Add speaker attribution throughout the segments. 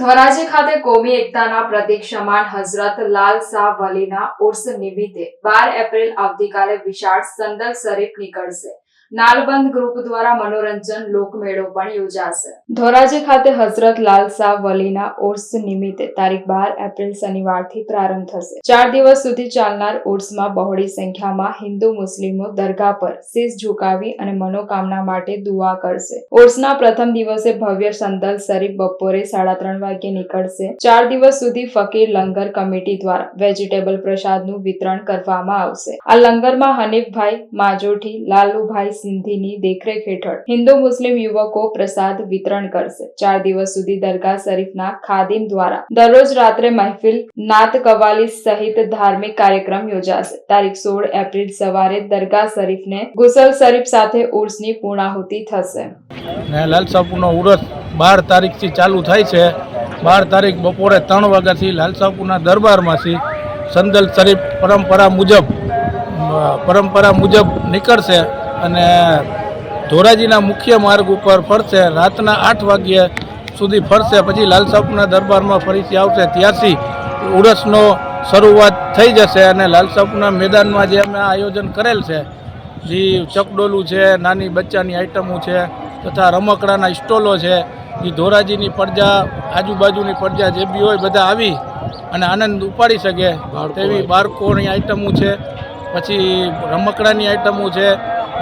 Speaker 1: ધોરાજી ખાતે કોમી એકતાના પ્રતિક સમાન હઝરત લાલ શાહ વલીના ઉર્સ નિમિત્તે બાર એપ્રિલ આવતીકાલે વિશાળ સંદલ શરીફ નીકળશે. નાલબંધ ગ્રુપ દ્વારા મનોરંજન લોકમેળો પણ યોજાશે. ધોરાજી ખાતે હઝરત લાલસા વલીના ઉર્સ નિમિત્તે તારીખ બાર એપ્રિલ શનિવારથી પ્રારંભ થશે. ચાર દિવસ સુધી ચાલનાર ઉર્સમાં બહોળી સંખ્યામાં હિન્દુ મુસ્લિમો દરગાહ પર શીશ ઝુકાવી અને મનોકામના માટે દુઆ કરશે. ઉર્સના પ્રથમ દિવસે ભવ્ય સંદલ શરીફ બપોરે સાડા ત્રણ વાગ્યે નીકળશે. ચાર દિવસ સુધી ફકીર લંગર કમિટી દ્વારા વેજીટેબલ પ્રસાદનું વિતરણ કરવામાં આવશે. આ લંગરમાં હનીફભાઈ, માજોઠી, લાલુભાઈ સિંધીની દેખરેખ હેઠળ હિન્દુ મુસ્લિમ યુવકો પ્રસાદ વિતરણ કરશે. ચાર દિવસ સુધી દરગાહ શરીફના ખાદિમ દ્વારા દરરોજ રાત્રે મહેફિલ નાત કવાલી સહિત ધાર્મિક કાર્યક્રમ યોજાશે. તારીખ સોળ એપ્રિલ સવારે દરગાહ શરીફને ગુસલ શરીફ સાથે ઉર્સની પૂર્ણાહુતિ થશે.
Speaker 2: લાલ ઉરસ બાર તારીખથી ચાલુ થાય છે. બાર તારીખ બપોરે ત્રણ વાગ્યાથી લાલ સાપુના દરબારમાંથી સંદલ શરીફ પરંપરા મુજબ પરંપરા મુજબ નીકળશે. અને ધોરાજીના મુખ્ય માર્ગ ઉપર ફરશે. રાતના આઠ વાગ્યે સુધી ફરશે. પછી લાલ દરબારમાં ફરીથી આવશે. ત્યારથી ઉરસનો શરૂઆત થઈ જશે અને લાલ મેદાનમાં જે અમે આયોજન કરેલ છે જે ચકડોલું છે નાની બચ્ચાની આઈટમો છે તથા રમકડાના સ્ટોલો છે એ ધોરાજીની પ્રજા આજુબાજુની પ્રજા જે બી હોય બધા આવી અને આનંદ ઉપાડી શકે. તેવી બાળકોની આઈટમો છે પછી રમકડાની આઈટમો છે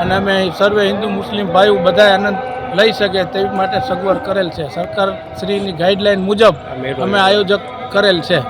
Speaker 2: અને અમે સર્વે હિન્દુ મુસ્લિમ ભાઈઓ બધા આનંદ લઈ શકે તેવી માટે સગવડ કરેલ છે. સરકાર શ્રીની ગાઈડલાઈન મુજબ અમે આયોજક કરેલ છે.